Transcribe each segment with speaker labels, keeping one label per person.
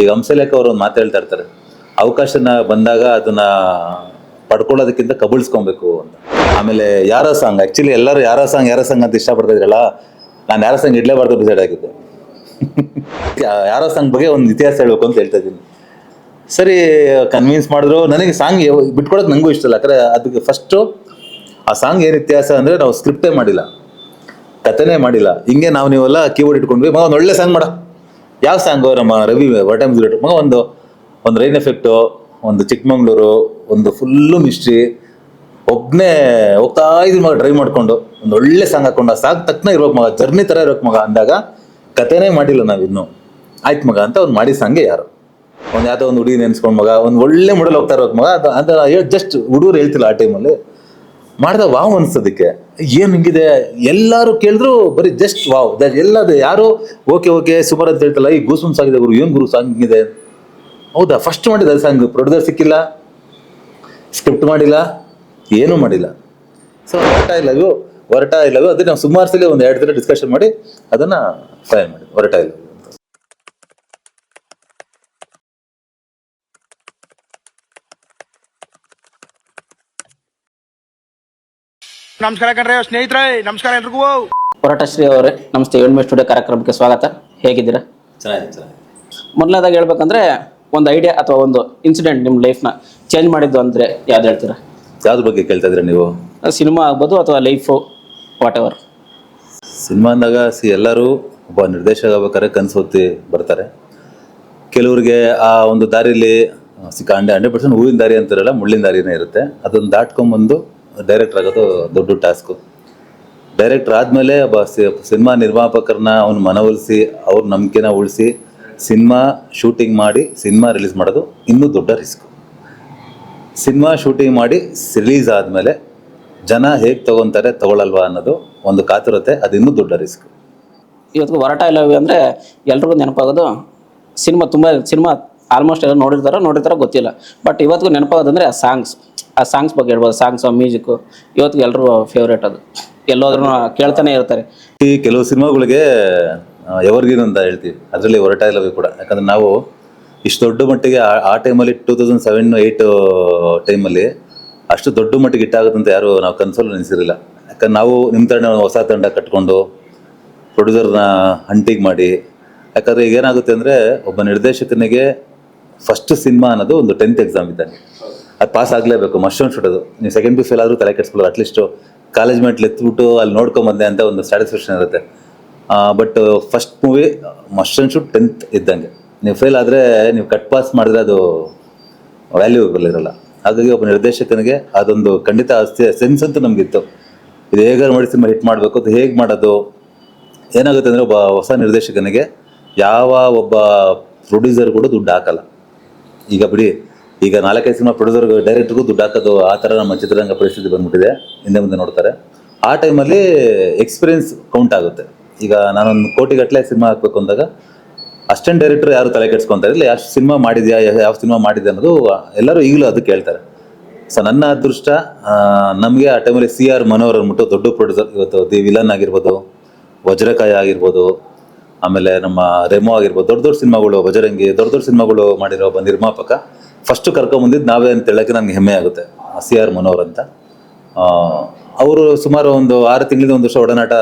Speaker 1: ಈಗ ಹಂಸಲೇಖ ಅವರು ಒಂದು ಮಾತು ಹೇಳ್ತಾ ಇರ್ತಾರೆ. ಅವಕಾಶನ ಬಂದಾಗ ಅದನ್ನ ಪಡ್ಕೊಳ್ಳೋದಕ್ಕಿಂತ ಕಬಳಿಸ್ಕೊಬೇಕು ಅಂತ. ಆಮೇಲೆ ಯಾರ ಸಾಂಗ್ ಆಕ್ಚುಲಿ ಎಲ್ಲರೂ ಯಾರ ಸಾಂಗ್ ಯಾರ ಸಾಂಗ್ ಅಂತ ಇಷ್ಟಪಡ್ತಾ ಇದ್ರಲ್ಲ ನಾನು ಯಾರ ಸಾಂಗ್ ಇಡ್ಲೇಬಾರ್ದು ಡಿಸೈಡ್ ಆಗಿದ್ದೆ. ಯಾರ ಸಾಂಗ್ ಬಗ್ಗೆ ಒಂದು ಇತಿಹಾಸ ಹೇಳ್ಬೇಕು ಅಂತ ಹೇಳ್ತಾ ಇದ್ದೀನಿ. ಸರಿ ಕನ್ವಿನ್ಸ್ ಮಾಡಿದ್ರು. ನನಗೆ ಸಾಂಗ್ ಬಿಟ್ಕೊಡೋದು ನನಗೂ ಇಷ್ಟ ಇಲ್ಲ. ಯಾಕಂದ್ರೆ ಅದಕ್ಕೆ ಫಸ್ಟು ಆ ಸಾಂಗ್ ಏನು ಇತಿಹಾಸ ಅಂದರೆ ನಾವು ಸ್ಕ್ರಿಪ್ಟೇ ಮಾಡಿಲ್ಲ. ಕಥೆನೇ ಮಾಡಿಲ್ಲ. ಹಿಂಗೆ ನಾವು ನೀವೆಲ್ಲ ಕೀಬೋರ್ಡ್ ಇಟ್ಕೊಂಡ್ವಿ. ಒಂದು ಒಳ್ಳೆ ಸಾಂಗ್ ಮಾಡ. ಯಾವ ಸಾಂಗು ನಮ್ಮ ರವಿ ವಾಟ್ ಟೈಮ್ ಮಗ ಒಂದು ಒಂದು ರೈನ್ ಎಫೆಕ್ಟು ಒಂದು ಚಿಕ್ಕಮಂಗ್ಳೂರು, ಒಂದು ಫುಲ್ಲು ಮಿಸ್ಟ್ರಿ ಒಬ್ಬನೇ ಹೋಗ್ತಾ ಇದ್ರು ಮಗ ಡ್ರೈವ್ ಮಾಡ್ಕೊಂಡು. ಒಂದು ಒಳ್ಳೆ ಸಾಂಗ್ ಹಾಕೊಂಡು ಆ ಸಾಂಗ್ ತಕ್ಕನ ಇರ್ಬೇಕು ಮಗ ಜರ್ನಿ ಥರ ಇರ್ಬೇಕು ಮಗ ಅಂದಾಗ ಕಥೆನೇ ಮಾಡಿಲ್ಲ ಇನ್ನು. ಆಯ್ತು ಮಗ ಅಂತ ಅವ್ನು ಮಾಡಿ ಸಾಂಗೆ ಯಾರು? ಒಂದು ಯಾವುದೋ ಒಂದು ಹುಡುಗಿ ನೆನ್ಸ್ಕೊಂಡ್ ಮಗ, ಒಂದು ಒಳ್ಳೆ ಮುಡಲ್ ಹೋಗ್ತಾ ಇರ್ಬೇಕು ಮಗ. ಅದು ಅಂತ ಜಸ್ಟ್ ಹುಡುಗರು ಹೇಳ್ತಿಲ್ಲ ಆ ಟೈಮಲ್ಲಿ ಮಾಡ್ದ ವಾವ್ ಅನ್ಸೋದಕ್ಕೆ. ಏನ್ ಹಿಂಗಿದೆ? ಎಲ್ಲರೂ ಕೇಳಿದ್ರು ಬರೀ ಜಸ್ಟ್ ವಾವ್. ದಟ್ ಎಲ್ಲದು ಯಾರು, ಓಕೆ ಓಕೆ ಸೂಪರ್ ಅಂತ ಹೇಳ್ತಲ್ಲ ಈ ಗೂಸುಮ್ ಸಾಂಗ್ ಇದೆ ಗುರು, ಏನು ಗುರು ಸಾಂಗ್ ಹಿಂಗಿದೆ? ಹೌದಾ? ಫಸ್ಟ್ ಮಾಡಿದ ಸಾಂಗ್ ಪ್ರೊಡ್ಯೂಸರ್ ಸಿಕ್ಕಿಲ್ಲ. ಸ್ಕ್ರಿಪ್ಟ್ ಮಾಡಿಲ್ಲ. ಏನೂ ಮಾಡಿಲ್ಲ. ಸೊ ಹೊರಟ ಇಲ್ಲವೋ? ಹೊರಟ ಇಲ್ಲವೋ? ಅದೇ ನಾವು ಸುಮಾರು ಸಲ ಒಂದು ಎರಡು ದಿನ ಡಿಸ್ಕಷನ್ ಮಾಡಿ, ಅದನ್ನ ಫೈನ್ ಮಾಡಿ ಹೊರಟ ಇಲ್ಲ
Speaker 2: ನಮಸ್ಕಾರ ಕಣ್ರಿ ಸ್ನೇಹಿತರೆ ನಮಸ್ಕಾರ ಎಲ್ರಿಗೂ.
Speaker 3: ಹೊರಟಶ್ರೀ ಅವರೇ ನಮಸ್ತೆ ಏಳ್ಮೆ ಸ್ಟುಡಿಯೋ ಕಾರ್ಯಕ್ರಮಕ್ಕೆ ಸ್ವಾಗತ. ಹೇಗಿದ್ದೀರಾ?
Speaker 1: ಚೆನ್ನಾಗಿದೆ ಚೆನ್ನಾಗಿದೆ.
Speaker 3: ಮೊದಲನೇದಾಗಿ ಹೇಳ್ಬೇಕಂದ್ರೆ ಒಂದು ಐಡಿಯಾ ಅಥವಾ ಒಂದು ಇನ್ಸಿಡೆಂಟ್ ನಿಮ್ಮ ಲೈಫ್ನ ಚೇಂಜ್ ಮಾಡಿದ್ದು ಅಂದರೆ ಯಾವ್ದು ಹೇಳ್ತೀರಾ?
Speaker 1: ಯಾವ್ದ್ರ ಬಗ್ಗೆ ಕೇಳ್ತಾ ಇದ್ರೆ ನೀವು?
Speaker 3: ಸಿನಿಮಾ ಆಗ್ಬೋದು ಅಥವಾ ಲೈಫು ವಾಟ್ ಎವರ್
Speaker 1: ಸಿನಿಮಾ ಅಂದಾಗ ಸಿ ಎಲ್ಲರೂ ಒಬ್ಬ ನಿರ್ದೇಶಕ ಆಗ್ಬೇಕಾದ್ರೆ ಕನಸು ಹೊತ್ತಿ ಬರ್ತಾರೆ. ಕೆಲವ್ರಿಗೆ ಆ ಒಂದು ದಾರಿಲಿ ಸಿಕ್ಕ ಹಂಡ್ರೆ ಹಂಡ್ರೆಡ್ ಪರ್ಸೆಂಟ್ ಹೂವಿನ ದಾರಿ ಅಂತಾರಲ್ಲ ಮುಳ್ಳಿನ ದಾರಿನೇ ಇರುತ್ತೆ. ಅದನ್ನು ದಾಟ್ಕೊಂಬಂದು ಡೈರೆಕ್ಟರ್ ಆಗೋದು ದೊಡ್ಡ ಟಾಸ್ಕು ಡೈರೆಕ್ಟರ್ ಆದಮೇಲೆ ಒಬ್ಬ ಸಿನಿಮಾ ನಿರ್ಮಾಪಕರನ್ನ ಅವ್ನ ಮನವೊಲಿಸಿ ಅವ್ರ ನಂಬಿಕೆನ ಉಳಿಸಿ, ಸಿನಿಮಾ ಶೂಟಿಂಗ್ ಮಾಡಿ ಸಿನಿಮಾ ರಿಲೀಸ್ ಮಾಡೋದು ಇನ್ನೂ ದೊಡ್ಡ ರಿಸ್ಕ್ ಸಿನಿಮಾ ಶೂಟಿಂಗ್ ಮಾಡಿ ರಿಲೀಸ್ ಆದಮೇಲೆ ಜನ ಹೇಗೆ ತಗೊತಾರೆ ತಗೊಳ್ಳಲ್ವಾ ಅನ್ನೋದು ಒಂದು ಕಾತುರತೆ, ಅದು ಇನ್ನೂ ದೊಡ್ಡ ರಿಸ್ಕ್
Speaker 3: ಇವತ್ತು ಹೊರಟ ಇಲ್ಲವೇ ಅಂದರೆ ಎಲ್ರಿಗೂ ನೆನಪಾಗೋದು, ಸಿನಿಮಾ ತುಂಬ, ಸಿನಿಮಾ ಆಲ್ಮೋಸ್ಟ್ ಎಲ್ಲ ನೋಡಿರ್ತಾರೋ ನೋಡಿರ್ತಾರೋ ಗೊತ್ತಿಲ್ಲ. ಬಟ್ ಇವತ್ತಿಗೂ ನೆನಪಾಗೋದಂದರೆ ಆ ಸಾಂಗ್ಸ್ ಆ ಸಾಂಗ್ಸ್ ಬಗ್ಗೆ ಹೇಳ್ಬೋದು. ಸಾಂಗ್ಸ್ ಮ್ಯೂಸಿಕ್ಕು ಇವತ್ತಿಗೂ ಎಲ್ಲರೂ ಫೇವ್ರೇಟ್ ಅದು. ಎಲ್ಲೋದ್ರೂ ಕೇಳ್ತಾನೆ ಇರ್ತಾರೆ.
Speaker 1: ಈ ಕೆಲವು ಸಿನಿಮಾಗಳಿಗೆ ಎವರ್ಗಿನ್ ಅಂತ ಹೇಳ್ತೀವಿ. ಅದರಲ್ಲಿ ಹೊರಟ ಇಲ್ಲವೇ ಕೂಡ. ಯಾಕಂದ್ರೆ ನಾವು ಇಷ್ಟು ದೊಡ್ಡ ಮಟ್ಟಿಗೆ ಆ- ಆ ಟೈಮಲ್ಲಿ ಟೂ ತೌಸಂಡ್ ಸೆವೆನ್ ಏಯ್ಟ್ ಟೈಮಲ್ಲಿ ಅಷ್ಟು ದೊಡ್ಡ ಮಟ್ಟಿಗೆ ಇಟ್ಟಾಗುತ್ತಂತ ಯಾರು ನಾವು ಕನ್ಸಲ್ಲೂ ನೆನೆಸಿರಲಿಲ್ಲ. ಯಾಕಂದ್ರೆ ನಾವು ನಿಮ್ಮ ತಂಡ ಹೊಸ ತಂಡ ಕಟ್ಕೊಂಡು ಪ್ರೊಡ್ಯೂಸರ್ನ ಹಂಟಿಂಗ್ ಮಾಡಿ, ಯಾಕಂದ್ರೆ ಈಗ ಏನಾಗುತ್ತೆ ಅಂದರೆ ಒಬ್ಬ ನಿರ್ದೇಶಕನಿಗೆ ಫಸ್ಟ್ ಸಿನಿಮಾ ಅನ್ನೋದು ಒಂದು ಟೆಂತ್ ಎಕ್ಸಾಮ್ ಇದ್ದಾನೆ ಅದು ಪಾಸ್ ಆಗಲೇಬೇಕು ಮಶ್ರೂಮ್ ಅದು. ನೀವು ಸೆಕೆಂಡ್ ಪಿ ಫೇಲ್ ಆದರೂ ತಲೆ ಕೆಡಿಸ್ಕೊಳ್ಳೋದು ಅಟ್ಲೀಸ್ಟು ಕಾಲೇಜ್ ಮೆಟ್ಲು ಎತ್ಬಿಟ್ಟು ಅಲ್ಲಿ ನೋಡ್ಕೊಂಬಂದೆ ಅಂತ ಒಂದು ಸ್ಯಾಟಿಸ್ಫ್ಯಾಕ್ಷನ್ ಇರುತ್ತೆ. But first movie mushroom shoot tenth ಇದ್ದಂಗೆ. ನೀವು ಫೇಲ್ ಆದರೆ ನೀವು ಕಟ್ ಪಾಸ್ ಮಾಡಿದ್ರೆ ಅದು ವ್ಯಾಲ್ಯೂಬಲ್ ಇರಲ್ಲ ಹಾಗಾಗಿ ಒಬ್ಬ ನಿರ್ದೇಶಕನಿಗೆ ಅದೊಂದು ಖಂಡಿತ ಸೆನ್ಸ್ ಅಂತೂ ನಮಗಿತ್ತು. ಇದು ಹೇಗಾರು ಮಾಡಿ ಸಿನಿಮಾ ಹಿಟ್ ಮಾಡಬೇಕು, ಅದು ಹೇಗೆ ಮಾಡೋದು? ಏನಾಗುತ್ತೆ ಅಂದರೆ ಒಬ್ಬ ಹೊಸ ನಿರ್ದೇಶಕನಿಗೆ ಯಾವ ಒಬ್ಬ ಪ್ರೊಡ್ಯೂಸರ್ ಕೂಡ ದುಡ್ಡು ಹಾಕಲ್ಲ. ಈಗ ಬಿಡಿ, ಈಗ ನಾಲ್ಕೈದು ಸಿನಿಮಾ ಪ್ರೊಡ್ಯೂಸರ್ ಡೈರೆಕ್ಟ್ರಿಗೂ ದುಡ್ಡು ಹಾಕೋದು ಆ ಥರ ನಮ್ಮ ಚಿತ್ರರಂಗ ಪರಿಸ್ಥಿತಿ ಬಂದ್ಬಿಟ್ಟಿದೆ, ಹಿಂದೆ ಮುಂದೆ ನೋಡ್ತಾರೆ. ಆ ಟೈಮಲ್ಲಿ ಎಕ್ಸ್ಪೀರಿಯನ್ಸ್ ಕೌಂಟ್ ಆಗುತ್ತೆ. ಈಗ ನಾನೊಂದು ಕೋಟಿಗಟ್ಟಲೆ ಸಿನಿಮಾ ಹಾಕ್ಬೇಕು ಅಂದಾಗ ಅಸ್ಟೆಂಟ್ ಡೈರೆಕ್ಟರ್ ಯಾರು ತಲೆ ಕೆಡ್ಸ್ಕೊತಾರೆ ಇಲ್ಲ ಯಾವ ಸಿನಿಮಾ ಮಾಡಿದ್ಯಾ ಯಾವ ಸಿನಿಮಾ ಮಾಡಿದೆ ಅನ್ನೋದು ಎಲ್ಲರೂ ಈಗಲೂ ಅದು ಕೇಳ್ತಾರೆ. ಸೊ ನನ್ನ ಅದೃಷ್ಟ ನಮಗೆ ಆ ಟೈಮಲ್ಲಿ ಸಿ ಆರ್ ಮನೋಹರ್ ಅಂದ್ಬಿಟ್ಟು ದೊಡ್ಡ ಪ್ರೊಡ್ಯೂಸರ್ ಇವತ್ತು ದಿ ವಿಲನ್ ಆಗಿರ್ಬೋದು, ವಜ್ರಕಾಯ ಆಗಿರ್ಬೋದು ಆಮೇಲೆ ನಮ್ಮ ರೆಮೋ ಆಗಿರ್ಬೋದು, ದೊಡ್ಡ ದೊಡ್ಡ ಸಿನಿಮಾಗಳು ಬಜರಂಗಿ ದೊಡ್ಡ ದೊಡ್ಡ ಸಿನಿಮಾಗಳು ಮಾಡಿರೋ ಒಬ್ಬ ನಿರ್ಮಾಪಕ. ಫಸ್ಟ್ ಕರ್ಕೊಂಬಂದಿದ್ದು ನಾವೇ ಅಂತ ಹೇಳಕ್ಕೆ ನನಗೆ ಹೆಮ್ಮೆ ಆಗುತ್ತೆ ಸಿ ಆರ್ ಮನೋಹರ್ ಅಂತ. ಅವರು ಸುಮಾರು ಒಂದು ಆರು ತಿಂಗಳಿಂದ ಒಂದು ವರ್ಷ ಒಡನಾಟ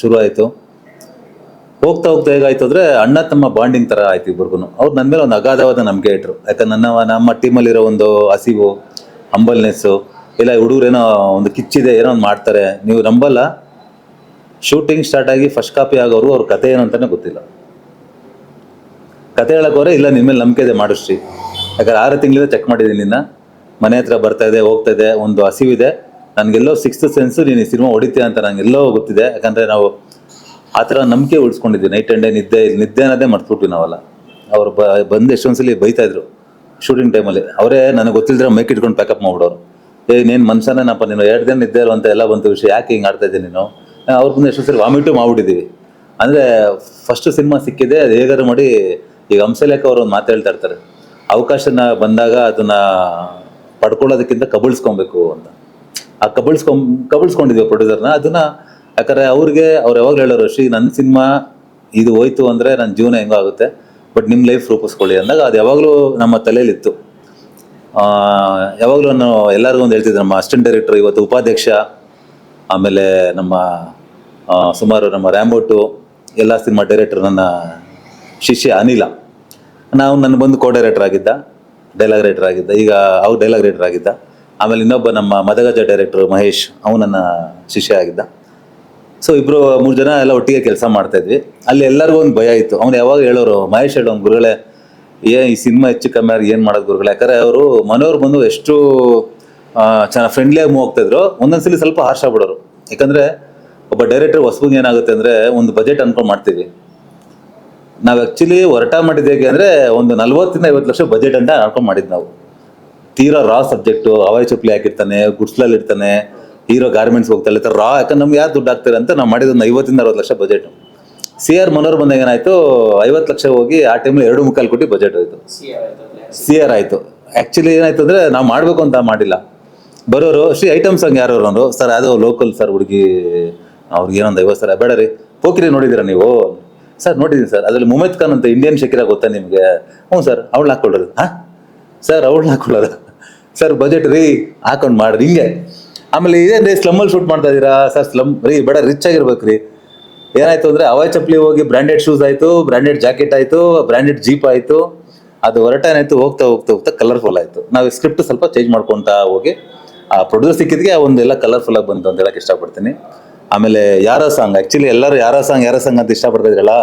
Speaker 1: ಶುರು ಆಯಿತು ಹೋಗ್ತಾ ಹೋಗ್ತಾ ಹೇಗಾಯ್ತು ಅಂದರೆ ಅಣ್ಣ ತಮ್ಮ ಬಾಂಡಿಂಗ್ ಥರ ಆಯ್ತು ಇಬ್ಬರಿಗೂ ಅವ್ರು ನನ್ನ ಮೇಲೆ ಒಂದು ಅಗಾಧವಾದ ನಂಬಿಕೆ ಇಟ್ಟರು ಯಾಕಂದ್ರೆ ನನ್ನ ನಮ್ಮ ಟೀಮಲ್ಲಿರೋ ಒಂದು ಹಸಿವು ಹಂಬಲ್ನೆಸ್ಸು ಇಲ್ಲ ಹುಡುಗರೇನೋ ಒಂದು ಕಿಚ್ಚಿದೆ, ಏನೋ ಒಂದು ಮಾಡ್ತಾರೆ. ನೀವು ನಂಬಲ್ಲ. ಶೂಟಿಂಗ್ ಸ್ಟಾರ್ಟ್ ಆಗಿ ಫಸ್ಟ್ ಕಾಪಿ ಆಗೋರು ಅವ್ರ ಕತೆ ಏನು ಗೊತ್ತಿಲ್ಲ. ಕತೆ ಹೇಳಕೋರೆ ಇಲ್ಲ ನಿಮ್ಮ ಮೇಲೆ ನಂಬಿಕೆ ಇದೆ, ಮಾಡಿಸ್ರಿ. ಯಾಕಂದ್ರೆ ಆರು ತಿಂಗಳಿಂದ ಚೆಕ್ ಮಾಡಿದ್ದೀನಿ ನಿನ್ನ. ಮನೆ ಹತ್ರ ಬರ್ತಾ ಇದೆ, ಹೋಗ್ತಾ ಇದೆ, ಒಂದು ಹಸಿವಿದೆ ನನಗೆಲ್ಲೋ ಸಿಕ್ಸ್ತ್ ಸೆನ್ಸು ನೀನು ಈ ಸಿನಿಮಾ ಹೊಡಿತೀಯ ಅಂತ ನನಗೆಲ್ಲೋ ಗೊತ್ತಿದೆ. ಯಾಕಂದರೆ ನಾವು ಆ ಥರ ನಂಬಿಕೆ ಉಳಿಸ್ಕೊಂಡಿದ್ವಿ ನೈಟ್ ಆ್ಯಂಡ್ ಡೇ ನಿದ್ದೆ ನಿದ್ದೆ ಅನ್ನೋದೇ ಮರ್ತ್ಬಿಟ್ವಿ ನಾವೆಲ್ಲ. ಅವ್ರು ಬ, ಬಂದು ಎಷ್ಟೊಂದ್ಸಲಿ ಬೈತಾ ಇದ್ರು. ಶೂಟಿಂಗ್ ಟೈಮಲ್ಲಿ ಅವರೇ ನನಗೆ ಗೊತ್ತಿಲ್ಲದ್ರೆ ಮೈಕ್ ಇಟ್ಕೊಂಡು ಪ್ಯಾಕಪ್ ಮಾಡ್ಬಿಡೋರು. ಏ, ನೀನು ಮನುಷ್ಯನೇನಪ್ಪ ನೀನು ಎರಡು ದಿನ ನಿದ್ದೆ ಇರುವಂತ ಎಲ್ಲ ಬಂತು, ವಿಷಯ ಯಾಕೆ ಹಿಂಗೆ ಆಡ್ತಾ ಇದ್ದೀನಿ ನೀನು? ಅವ್ರ ಮುಂದೆ ಎಷ್ಟೋ ಸರಿ ವಾಮಿಟು ಮಾಡ್ಬಿಟ್ಟಿದ್ದೀವಿ ಅಂದರೆ ಫಸ್ಟ್ ಸಿನಿಮಾ ಸಿಕ್ಕಿದೆ, ಅದು ಹೇಗಾದ್ರು ಮಾಡಿ ಈಗ ಹಂಸಲೇಖ ಅವರು ಒಂದು ಮಾತು ಹೇಳ್ತಾ ಇರ್ತಾರೆ. ಅವಕಾಶನ ಬಂದಾಗ ಅದನ್ನ ಪಡ್ಕೊಳ್ಳೋದಕ್ಕಿಂತ ಕಬಳಿಸ್ಕೊಬೇಕು ಅಂತ. ಆ ಕಬಳಿಸ್ಕೊಂಡ್ ಕಬಳಿಸ್ಕೊಂಡಿದ್ವಿ ಪ್ರೊಡ್ಯೂಸರ್ನ ಅದನ್ನ ಯಾಕಂದ್ರೆ ಅವ್ರಿಗೆ, ಅವ್ರು ಯಾವಾಗಲೂ ಹೇಳೋರು, ಶ್ರೀ ನನ್ನ ಸಿನಿಮಾ ಇದು ಹೋಯ್ತು ಅಂದ್ರೆ ನನ್ನ ಜೀವನ ಹೆಂಗೋ ಆಗುತ್ತೆ, ಬಟ್ ನಿಮ್ಮ ಲೈಫ್ ರೂಪಿಸ್ಕೊಳ್ಳಿ ಅಂದಾಗ ಅದು ಯಾವಾಗಲೂ ನಮ್ಮ ತಲೆಯಲ್ಲಿತ್ತು. ಯಾವಾಗಲೂ ನಾನು ಎಲ್ಲರಿಗೂ ಒಂದು ಹೇಳ್ತಿದ್ದೆ, ನಮ್ಮ ಅಸಿಸ್ಟೆಂಟ್ ಡೈರೆಕ್ಟರ್ ಇವತ್ತು ಉಪಾಧ್ಯಕ್ಷ, ಆಮೇಲೆ ನಮ್ಮ ಸುಮಾರು ನಮ್ಮ ರ್ಯಾಂಬೋಟು ಎಲ್ಲ ಸಿನಿಮಾ ಡೈರೆಕ್ಟರ್ ನನ್ನ ಶಿಷ್ಯ ಅನಿಲ. ನಾವು ನನ್ನ ಬಂದು ಕೋ ಡೈರೆಕ್ಟರ್ ಆಗಿದ್ದ ಡೈಲಾಗ್ ರೈಟರ್ ಆಗಿದ್ದ, ಈಗ ಅವ್ರು ಡೈಲಾಗ್ ರೈಟರ್ ಆಗಿದ್ದ. ಆಮೇಲೆ ಇನ್ನೊಬ್ಬ ನಮ್ಮ ಮದಗಜ ಡೈರೆಕ್ಟರ್ ಮಹೇಶ್, ಅವನು ನನ್ನ ಶಿಷ್ಯ ಆಗಿದ್ದ. ಸೊ ಇಬ್ರು, ಮೂರು ಜನ ಎಲ್ಲ ಒಟ್ಟಿಗೆ ಕೆಲಸ ಮಾಡ್ತಾ ಇದ್ವಿ. ಅಲ್ಲಿ ಎಲ್ಲರಿಗೂ ಒಂದು ಭಯ ಇತ್ತು. ಅವ್ನು ಯಾವಾಗ ಹೇಳೋರು, ಮಹೇಶ್ ಹೇಳೋನು ಗುರುಗಳೇ, ಏ, ಈ ಸಿನಿಮಾ ಹೆಚ್ಚು ಕಮ್ಮಿ ಏನು ಮಾಡೋದು ಗುರುಗಳೇ? ಯಾಕಂದ್ರೆ ಅವರು ಮನೆಯವ್ರು ಬಂದು ಎಷ್ಟು ಚೆನ್ನಾಗಿ ಫ್ರೆಂಡ್ಲಿಯಾಗಿ ಮೂವ್ ಆಗ್ತಾಯಿದ್ರು ಒಂದೊಂದ್ಸಲಿ ಸ್ವಲ್ಪ ಹಾರ್ಷ ಬಿಡೋರು ಯಾಕಂದ್ರೆ ಒಬ್ಬ ಡೈರೆಕ್ಟರ್ ಹೊಸಬಂಗೆ ಏನಾಗುತ್ತೆ ಅಂದರೆ ಒಂದು ಬಜೆಟ್ ಅನ್ಕೊಂಡು ಮಾಡ್ತೀವಿ. ನಾವು ಆ್ಯಕ್ಚುಲಿ ಹೊರಟ ಮಾಡಿದ್ದು ಹೇಗೆ ಅಂದರೆ ಒಂದು ನಲ್ವತ್ತಿಂದ ಐವತ್ತು ಲಕ್ಷ ಬಜೆಟ್ ಅಂತ ಅನ್ಕೊಂಡು ಮಾಡಿದ್ದು ನಾವು. ತೀರಾ ರಾ ಸಬ್ಜೆಕ್ಟು ಅವಾಯ್ ಚಪ್ಪಲಿ ಹಾಕಿರ್ತಾನೆ, ಗುಡ್ಸ್ಲಲ್ಲಿ ಇರ್ತಾನೆ ಹೀರೋ ಗಾರ್ಮೆಂಟ್ಸ್ ಹೋಗ್ತಾ ಇರ್ತಾರೆ ರಾ ಯಾಕಂದ್ರೆ ನಮ್ಗೆ ಯಾರು ದುಡ್ಡು ಹಾಕ್ತಾರೆ ಅಂತ ನಾವು ಮಾಡಿದ್ದು ಒಂದು ಐವತ್ತಿಂದ ಅರವತ್ತು lakh budget C R Manohar ಬಂದಾಗ ಏನಾಯಿತು, ಐವತ್ತು ಲಕ್ಷ ಹೋಗಿ ಆ ಟೈಮಲ್ಲಿ ಎರಡು ಮುಕ್ಕಾಲು ಕೋಟಿ ಬಜೆಟ್ ಆಯಿತು ಸಿ ಆರ್ ಆಯಿತು. ಆ್ಯಕ್ಚುಲಿ ಏನಾಯ್ತು ಅಂದರೆ ನಾವು ಮಾಡಬೇಕು ಅಂತ ಮಾಡಿಲ್ಲ. ಬರೋರು, ಶ್ರೀ ಐಟಮ್ಸ್ ಹಂಗೆ ಯಾರು ಸರ್, ಅದು ಲೋಕಲ್ ಸರ್ ಹುಡುಗಿ ಅವ್ರಿಗೆ ಏನೊಂದು ಐವತ್ತು ಸಾವಿರ ಬೇಡ ರೀ. ಪೋಕಿರಿ ನೋಡಿದ್ದೀರಾ ನೀವು? ಸರ್, ನೋಡಿದ್ದೀನಿ ಸರ್. ಅದರಲ್ಲಿ ಮುಮೇತ್ ಖಾನ್ ಅಂತ ಇಂಡಿಯನ್ ಶಕೀರ ಗೊತ್ತಾ ನಿಮಗೆ? ಹ್ಞೂ ಸರ್ ಅವಳು ಹಾಕ್ಕೊಳ್ಳೋದು. ಹಾಂ? ಸರ್ ಅವಳು ಹಾಕೊಳ್ಳೋದು ಸರ್ ಬಜೆಟ್ ರೀ. ಹಾಕೊಂಡು ಮಾಡ್ರಿ, ಹಿಂಗೆ. ಆಮೇಲೆ ಇದೇನು ರೀ ಸ್ಲಮ್ಮಲ್ಲಿ ಶೂಟ್ ಮಾಡ್ತಾ ಇದ್ದೀರಾ? ಸರ್ ಸ್ಲಮ್ ರೀ, ಬೇಡ ರಿಚ್ ಆಗಿರ್ಬೇಕು ರೀ. ಏನಾಯ್ತು ಅಂದರೆ ಅವಾಯ್ ಚಪ್ಪಲಿ ಹೋಗಿ ಬ್ರ್ಯಾಂಡೆಡ್ ಶೂಸ್ ಆಯಿತು ಬ್ರ್ಯಾಂಡೆಡ್ ಜಾಕೆಟ್ ಆಯಿತು ಬ್ರ್ಯಾಂಡೆಡ್ ಜೀಪ್ ಆಯಿತು. ಅದು ಹೊರಟೇನಾಯ್ತು ಹೋಗ್ತಾ ಹೋಗ್ತಾ ಹೋಗ್ತಾ ಕಲರ್ಫುಲ್ ಆಯಿತು. ನಾವು ಸ್ಕ್ರಿಪ್ಟ್ ಸ್ವಲ್ಪ ಚೇಂಜ್ ಮಾಡ್ಕೊತಾ ಹೋಗಿ, ಆ ಪ್ರೊಡ್ಯೂಸರ್ ಸಿಕ್ಕಿದ್ಗೆ ಒಂದೆಲ್ಲ ಕಲರ್ಫುಲ್ ಆಗಿ ಬಂತು ಅಂತ ಹೇಳಕ್ಕೆ ಇಷ್ಟಪಡ್ತೀನಿ. ಆಮೇಲೆ ಯಾರ ಸಾಂಗ್? ಆಕ್ಚುಲಿ ಎಲ್ಲರೂ ಯಾರ ಸಾಂಗ್ ಯಾರ ಸಾಂಗ್ ಅಂತ ಇಷ್ಟಪಡ್ತಾ ಇದ್ರಲ್ಲ,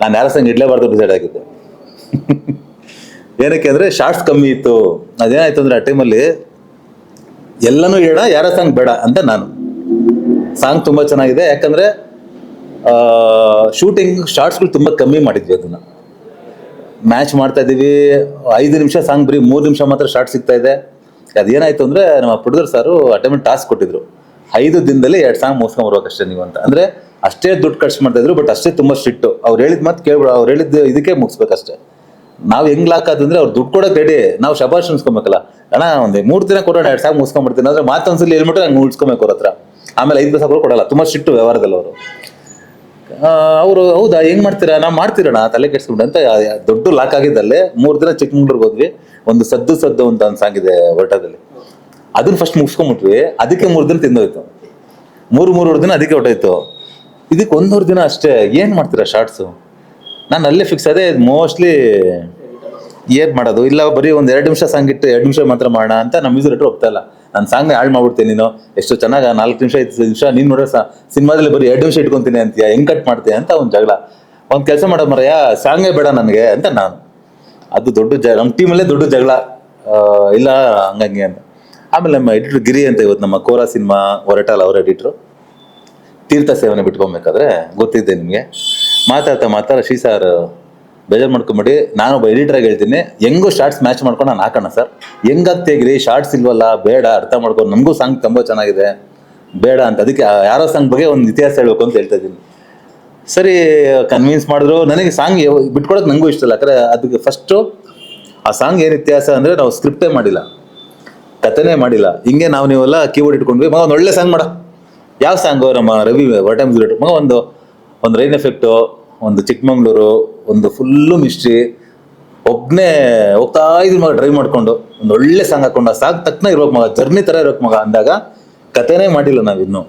Speaker 1: ನಾನು ಯಾರ ಸಾಂಗ್ ಇಡ್ಲೇಬಾರ್ದು ಡಿಸೈಡ್ ಆಗಿದ್ದೆ. ಏನಕ್ಕೆ ಅಂದರೆ ಶಾರ್ಟ್ಸ್ ಕಮ್ಮಿ ಇತ್ತು. ಅದೇನಾಯ್ತು ಅಂದರೆ ಆ ಟೈಮಲ್ಲಿ ಎಲ್ಲನೂ ಹೇಳ, ಯಾರ ಸಾಂಗ್ ಬೇಡ ಅಂತ ನಾನು. ಸಾಂಗ್ ತುಂಬ ಚೆನ್ನಾಗಿದೆ, ಯಾಕಂದರೆ ಶೂಟಿಂಗ್ ಶಾರ್ಟ್ಸ್ಗಳು ತುಂಬ ಕಮ್ಮಿ ಮಾಡಿದ್ವಿ ಅದನ್ನು. ಮ್ಯಾಚ್ ಮಾಡ್ತಾ ಇದ್ದೀವಿ, ಐದು ನಿಮಿಷ ಸಾಂಗ್, ಬರೀ ಮೂರು ನಿಮಿಷ ಮಾತ್ರ ಶಾರ್ಟ್ ಸಿಗ್ತಾ ಇದೆ. ಅದೇನಾಯ್ತು ಅಂದರೆ ನಮ್ಮ ಪ್ರೊಡ್ಯೂಸರ್ ಸಾರು ಟೈಮಲ್ಲಿ ಟಾಸ್ಕ್ ಕೊಟ್ಟಿದ್ರು. ಐದು ದಿನದಲ್ಲಿ ಎರಡು ಸಾಂಗ್ ಮುಗಿಸ್ಕೊಂಡ್ ಬರ್ಬೇಕಷ್ಟೇ ನೀವು ಅಂತ. ಅಂದ್ರೆ ಅಷ್ಟೇ ದುಡ್ಡು ಖರ್ಚು ಮಾಡ್ತಾ ಇದ್ರು ಬಟ್ ಅಷ್ಟೇ ತುಂಬಾ ಸ್ಟ್ರಿಕ್ಟು ಅವ್ರು ಹೇಳಿದ ಮಾತು ಕೇಳ್ಬಿಡ ಅವ್ರು ಹೇಳಿದ್ದು ಇದಕ್ಕೆ ಮುಗಿಸ್ಬೇಕಷ್ಟೇ. ನಾವು ಹೆಂಗ್ ಲಾಕ್ ಅಂದ್ರೆ ಅವ್ರು ದುಡ್ಡು ಕೊಡಕ್ ರೆಡಿ ನಾವು ಶಬಾಷ್ ಅನ್ಸ್ಕೊಬೇಕಲ್ಲ ಅಣ್ಣ, ಒಂದು ಮೂರು ದಿನ ಕೊಡೋಣ, ಎರಡು ಸಾಂಗ್ ಮುಗಿಸ್ಕೊಂಡ್ಬಿಡ್ತೀನಿ. ಅಂದ್ರೆ ಮಾತೊಂದ್ಸಲಿ ಹೇಳ್ಬಿಟ್ರೆ ಹಂಗೆ ಉಳಿಸ್ಕೊಬೇಕು ಅವ್ರ ಹತ್ರ. ಆಮೇಲೆ ಐದು ದಿವಸ ಕೊಡಲ್ಲ. ತುಂಬಾ ಸ್ಟ್ರಿಕ್ಟು ವ್ಯವಹಾರದಲ್ಲಿ ಅವರು. ಅವರು, ಹೌದಾ, ಹೆಂಗ್ ಮಾಡ್ತೀರಾ? ನಾವು ಮಾಡ್ತೀರಣ್ಣ ತಲೆ ಕೆಡ್ಸ್ಕೊಂಡು ಅಂತ ದೊಡ್ಡ ಲಾಕ್ ಆಗಿದ್ದಲ್ಲೇ ಮೂರು ದಿನ ಚಿಕ್ಕಮಂಗ್ಳೂರ್ಗೆ ಹೋದ್ವಿ. ಒಂದು ಸದ್ದು ಸದ್ದು ಅಂತ ಸಾಂಗ್ ಇದೆ ಹೊರಟದಲ್ಲಿ. ಅದನ್ನ ಫಸ್ಟ್ ಮುಗಿಸ್ಕೊಂಬಿಟ್ವಿ, ಅದಕ್ಕೆ ಮೂರು ದಿನ ತಿಂದೋಯ್ತು. ಮೂರು ಮೂರು ದಿನ ಅದಕ್ಕೆ ಹೊಟ್ಟೋಯ್ತು. ಇದಕ್ಕೆ ಒಂದೂರು ದಿನ ಅಷ್ಟೇ, ಏನು ಮಾಡ್ತೀರಾ ಶಾರ್ಟ್ಸು ನಾನು ಅಲ್ಲೇ ಫಿಕ್ಸ್ ಅದೇ ಮೋಸ್ಟ್ಲಿ ಏನು ಮಾಡೋದು? ಇಲ್ಲ, ಬರೀ ಒಂದು ಎರಡು ನಿಮಿಷ ಸಾಂಗ್ ಇಟ್ಟು, ಎರಡು ನಿಮಿಷ ಮಾತ್ರ ಮಾಡೋಣ ಅಂತ ನಮ್ಮ ಮ್ಯೂಸಿಕ್ ರೇಟರ್ ಒಪ್ತಾ ನಾನು ಸಾಂಗ್ ಹಾಳು ಮಾಡ್ಬಿಡ್ತೀನಿ ನೀನು. ಎಷ್ಟು ಚೆನ್ನಾಗಿ ನಾಲ್ಕು ನಿಮಿಷ, ಐದು ನಿಮಿಷ ನೀನು ನೋಡೋ ಸಿನಿಮಾದಲ್ಲಿ ಬರೀ ಎರಡು ನಿಮಿಷ ಇಟ್ಕೊಂತೀನಿ ಅಂತೀಯ? ಹೆಂಗ್ ಕಟ್ ಮಾಡ್ತೀಯ ಅಂತ ಒಂದು ಜಗಳ. ಒಂದು ಕೆಲಸ ಮಾಡೋ ಮರಯ್ಯ ಸಾಂಗೇ ಬೇಡ ನನಗೆ ಅಂತ ನಾನು. ಅದು ದೊಡ್ಡ ಜ ನಮ್ಮ ಟೀಮಲ್ಲೇ ದೊಡ್ಡ ಜಗಳ. ಇಲ್ಲ, ಹಂಗಂಗೆ ಅಂತ. ಆಮೇಲೆ ನಮ್ಮ ಎಡಿಟರ್ ಗಿರಿ ಅಂತ ಇವತ್ತು ನಮ್ಮ ಕೋರಾ ಸಿನಿಮಾ ಹೊರಟಲ್ಲ ಅವರ ಎಡಿಟ್ರು ತೀರ್ಥ ಸೇವನೆ ಬಿಟ್ಕೊಬೇಕಾದ್ರೆ ಗೊತ್ತಿದ್ದೆ ನಿಮಗೆ. ಮಾತಾಡ್ತಾ ಮಾತಾಡ ಶ್ರೀ ಸರ್, ಬೇಜಾರು ಮಾಡ್ಕೊಂಬಿಡಿ. ನಾನು ಒಬ್ಬ ಎಡಿಟರ್ ಆಗಿ ಹೇಳ್ತೀನಿ. ಹೆಂಗೂ ಶಾರ್ಟ್ಸ್ ಮ್ಯಾಚ್ ಮಾಡ್ಕೊಂಡು ನಾನು ಹಾಕೋಣ ಸರ್ ಹೆಂಗ ತೆಗಿರಿ ಶಾರ್ಟ್ಸ್ ಇಲ್ವಲ್ಲ? ಬೇಡ, ಅರ್ಥ ಮಾಡ್ಕೊಂಡು ನಮಗೂ ಸಾಂಗ್ ತುಂಬ ಚೆನ್ನಾಗಿದೆ. ಬೇಡ ಅಂತ. ಅದಕ್ಕೆ ಯಾರೋ ಸಾಂಗ್ ಬಗ್ಗೆ ಒಂದು ಇತಿಹಾಸ ಹೇಳ್ಬೇಕು ಅಂತ ಹೇಳ್ತಾ ಇದ್ದೀನಿ. ಸರಿ ಕನ್ವಿನ್ಸ್ ಮಾಡಿದ್ರು. ನನಗೆ ಸಾಂಗ್ ಬಿಟ್ಕೊಡೋಕೆ ನನಗೂ ಇಷ್ಟ ಇಲ್ಲ. ಯಾಕಂದರೆ ಅದಕ್ಕೆ ಫಸ್ಟು ಆ ಸಾಂಗ್ ಏನು ಇತಿಹಾಸ ಅಂದರೆ ನಾವು ಸ್ಕ್ರಿಪ್ಟೇ ಮಾಡಿಲ್ಲ. ಕಥೆನೇ ಮಾಡಿಲ್ಲ. ಹಿಂಗೆ ನಾವು ನೀವೆಲ್ಲ ಕೀಬೋರ್ಡ್ ಇಟ್ಕೊಂಡ್ವಿ. ಮಗ ಒಂದು ಒಳ್ಳೆ ಸಾಂಗ್ ಮಾಡ. ಯಾವ ಸಾಂಗು ನಮ್ಮ ರವಿ ವಾಟ್ ಟೈಮ್ ಮಗ ಒಂದು ಒಂದು ರೈನ್ ಎಫೆಕ್ಟು ಒಂದು ಚಿಕ್ಕಮಂಗ್ಳೂರು, ಒಂದು ಫುಲ್ಲು ಮಿಸ್ಟ್ರಿ ಒಬ್ಬನೇ ಹೋಗ್ತಾ ಇದ್ರು ಮಗ ಡ್ರೈವ್ ಮಾಡ್ಕೊಂಡು. ಒಂದು ಒಳ್ಳೆ ಸಾಂಗ್ ಹಾಕೊಂಡು ಆ ಸಾಂಗ್ ತಕ್ಕನ ಇರ್ಬೇಕು ಮಗ. ಜರ್ನಿ ಥರ ಇರ್ಬೇಕು ಮಗ. ಅಂದಾಗ ಕಥೆನೇ ಮಾಡಿಲ್ಲ ಇನ್ನು.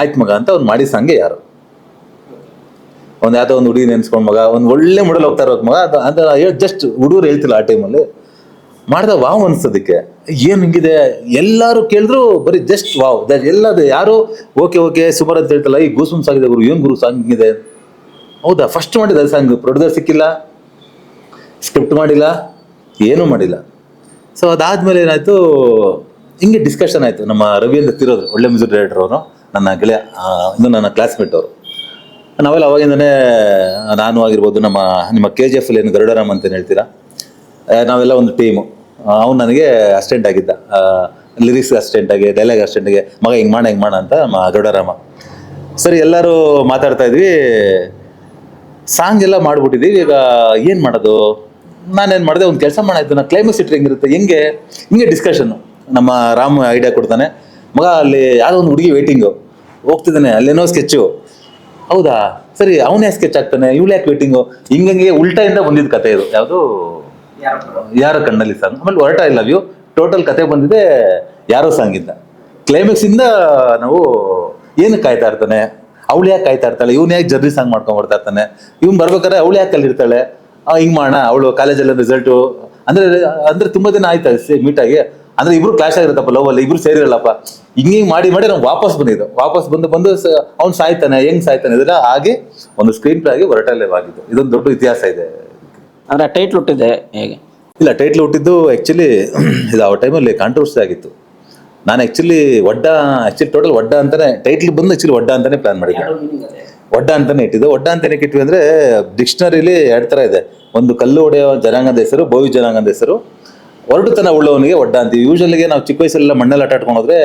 Speaker 1: ಆಯ್ತು ಮಗ ಅಂತ ಅವ್ನು ಮಾಡಿದ ಸಾಂಗೆ ಯಾರು? ಒಂದು ಯಾವುದೋ ಒಂದು ಹುಡುಗಿ ನೆನ್ಸ್ಕೊಂಡ್ ಮಗ. ಒಂದು ಒಳ್ಳೆ ಮೂಡಲ್ ಹೋಗ್ತಾ ಇರೋಕ್ ಮಗ. ಅದು ಅಂತ ಜಸ್ಟ್ ಹುಡುಗರು ಹೇಳ್ತಿಲ್ಲ ಆ ಟೈಮಲ್ಲಿ ಮಾಡ್ದ ವಾವ್ ಅನ್ಸೋದಕ್ಕೆ. ಏನ್ ಹಿಂಗಿದೆ? ಎಲ್ಲರೂ ಕೇಳಿದ್ರು ಬರೀ ಜಸ್ಟ್ ವಾವ್ ದಟ್ ಎಲ್ಲದು ಯಾರು? ಓಕೆ ಓಕೆ ಸುಮಾರ್ ಅಂತ ಹೇಳ್ತಲ್ಲ ಈ ಗುಸುಮ್ ಸಾಂಗ್ ಇದೆ ಗುರು, ಏನು ಗುರು ಸಾಂಗ್ ಹಿಂಗಿದೆ? ಹೌದಾ? ಫಸ್ಟ್ ಮಾಡಿದ ಸಾಂಗ್ ಪ್ರೊಡ್ಯೂಸರ್ ಸಿಕ್ಕಿಲ್ಲ ಸ್ಕ್ರಿಪ್ಟ್ ಮಾಡಿಲ್ಲ, ಏನೂ ಮಾಡಿಲ್ಲ. ಸೊ ಅದಾದ್ಮೇಲೆ ಏನಾಯ್ತು, ಹಿಂಗೆ ಡಿಸ್ಕಷನ್ ಆಯಿತು. ನಮ್ಮ ರವಿ ಅಂತ ತಿರೋದು ಒಳ್ಳೆ ಮ್ಯೂಸಿಕ್ ಡೈರೆಕ್ಟರ್ ಅವರು, ನನ್ನ ಗೆಳೆಯ ಇನ್ನು ನನ್ನ ಕ್ಲಾಸ್ಮೇಟ್ ಅವರು. ನಾವೆಲ್ಲ ಅವಾಗಿಂದನೇ ನಾನು ಆಗಿರ್ಬೋದು, ನಮ್ಮ, ನಿಮ್ಮ ಕೆ ಜಿ ಎಫ್ ಏನು ಗರುಡರಾಮ್ ಅಂತ ಹೇಳ್ತೀರಾ? ನಾವೆಲ್ಲ ಒಂದು ಟೀಮು ಅವ್ನು ನನಗೆ ಅಸಿಸ್ಟೆಂಟ್ ಆಗಿದ್ದ. ಲಿರಿಕ್ಸ್ ಅಸಿಸ್ಟೆಂಟ್ ಆಗಿ ಡೈಲಾಗ್ ಅಸಿಸ್ಟೆಂಟ್ಗೆ ಮಗ ಹಿಂಗೆ ಮಾಡ ಹಿಂಗೆ ಮಾಡ ಅಂತ ಗರುಡರಾಮ ಸರಿ, ಎಲ್ಲರೂ ಮಾತಾಡ್ತಾ ಇದ್ವಿ. ಸಾಂಗ್ ಎಲ್ಲ ಮಾಡ್ಬಿಟ್ಟಿದ್ದೀವಿ ಈಗ ಏನು ಮಾಡೋದು? ನಾನೇನು ಮಾಡಿದೆ, ಒಂದು ಕೆಲಸ ಮಾಡಾಯ್ತು ನಾನು ಕ್ಲೈಮಸ್ ಇಟ್ಟರೆ ಹೆಂಗಿರುತ್ತೆ? ಹೆಂಗೆ? ಹಿಂಗೆ ಡಿಸ್ಕಷನ್ ನಮ್ಮ ರಾಮ್ ಐಡಿಯಾ ಕೊಡ್ತಾನೆ. ಮಗ, ಅಲ್ಲಿ ಯಾವುದೋ ಒಂದು ಹುಡುಗಿ ವೇಟಿಂಗು ಹೋಗ್ತಿದ್ದಾನೆ. ಅಲ್ಲೇನೋ ಸ್ಕೆಚ್ಚು ಹೌದಾ? ಸರಿ, ಅವನೇ ಸ್ಕೆಚ್ ಆಗ್ತಾನೆ ಇವಳು ಯಾಕೆ ವೇಟಿಂಗು ಹಿಂಗಂಗೆ ಉಲ್ಟಾಯಿಂದ ಬಂದಿದ್ದ ಕತೆ ಇದು. ಯಾವುದು ಯಾರ ಕಣ್ಣಲ್ಲಿ ಸಾಂಗ್ ಆಮೇಲೆ ಹೊರಟ ಐ ಲವ್ ಯು ಟೋಟಲ್ ಕತೆ ಬಂದಿದೆ ಯಾರೋ ಸಾಂಗ್ ಇಂದ. ಕ್ಲೈಮ್ಯಾಕ್ಸ್ ಇಂದ ನಾವು ಏನು ಕಾಯ್ತಾ ಇರ್ತಾನೆ? ಅವಳು ಯಾಕೆ ಕಾಯ್ತಾ ಇರ್ತಾಳೆ? ಇವ್ನು ಯಾಕೆ ಜರ್ನಿ ಸಾಂಗ್ ಮಾಡ್ಕೊಂಡ್ ಬರ್ತಾ ಇರ್ತಾನೆ? ಇವ್ನು ಬರ್ಬೇಕಾದ್ರೆ ಅವಳು ಯಾಕೆ ಕಲ್ಲಿರ್ತಾಳೆ ಹಿಂಗೆ ಮಾಡೋಣ. ಅವಳು ಕಾಲೇಜಲ್ಲಿ ರಿಸಲ್ಟು ಅಂದ್ರೆ ಅಂದ್ರೆ ತುಂಬಾ ದಿನ ಆಯ್ತಾ ಮೀಟ್ ಆಗಿ. ಅಂದ್ರೆ ಇಬ್ರು ಕ್ಲಾಶ್ ಆಗಿರುತ್ತಪ್ಪ ಲವ್ ಅಲ್ಲಿ. ಇಬ್ರು ಸೇರಿರಲ್ಲಪ್ಪ. ಹಿಂಗ್ ಹಿಂಗ್ ಮಾಡಿ ಮಾಡಿ ನಾವು ವಾಪಸ್ ಬಂದಿದ್ದು. ವಾಪಸ್ ಬಂದು ಬಂದು ಅವ್ನು ಸಾಯ್ತಾನೆ, ಹೆಂಗ್ ಸಾಯ್ತಾನೆ ಇದೆಲ್ಲ ಆಗಿ ಒಂದು ಸ್ಕ್ರೀನ್ ಪ್ಲೇ ಆಗಿ ಹೊರಟಲ್ಲೇ ಆಗಿದ್ದು. ಇದೊಂದು ದೊಡ್ಡ ಇತಿಹಾಸ ಇದೆ.
Speaker 3: ಅಂದರೆ ಟೈಟ್ಲ್ ಹುಟ್ಟಿದೆ ಹೇಗೆ?
Speaker 1: ಇಲ್ಲ ಟೈಟ್ಲ್ ಹುಟ್ಟಿದ್ದು ಆ್ಯಕ್ಚುಲಿ ಇದು ಆ ಟೈಮಲ್ಲಿ ಕಾಂಟ್ರವರ್ಸಿ ಆಗಿತ್ತು. ನಾನು ಆ್ಯಕ್ಚುಲಿ ಒಡ್ಡ ಆ್ಯಕ್ಚುಲಿ ಟೋಟಲ್ ಒಡ್ಡ ಅಂತಾನೆ ಟೈಟ್ಲ್ ಬಂದು ಆ್ಯಕ್ಚುಲಿ ಒಡ್ಡ ಅಂತಾನೆ ಪ್ಲಾನ್ ಮಾಡಿದ್ದೆ. ಒಡ್ಡ ಅಂತಾನೆ ಇಟ್ಟಿದ್ದು. ಒಡ್ಡ ಅಂತಾನೆ ಇಟ್ವಿ ಅಂದರೆ ಡಿಕ್ಷನರಿಲಿ ಎರಡು ಥರ ಇದೆ. ಒಂದು ಕಲ್ಲು ಹೊಡೆಯೋ ಜನಾಂಗದ ಹೆಸರು ಬೋವಿ ಜನಾಂಗದ ಹೆಸರು. ಹೊರಡುತನ ಉಳ್ಳವನಿಗೆ ಒಡ್ಡ ಅಂತೀವಿ. ಯೂಶಲಿಗೆ ನಾವು ಚಿಕ್ಕ ವಯಸ್ಸೆಲ್ಲ ಮಣ್ಣಲ್ಲಿ ಆಟ ಆಡ್ಕೊಂಡು ಹೋದ್ರೆ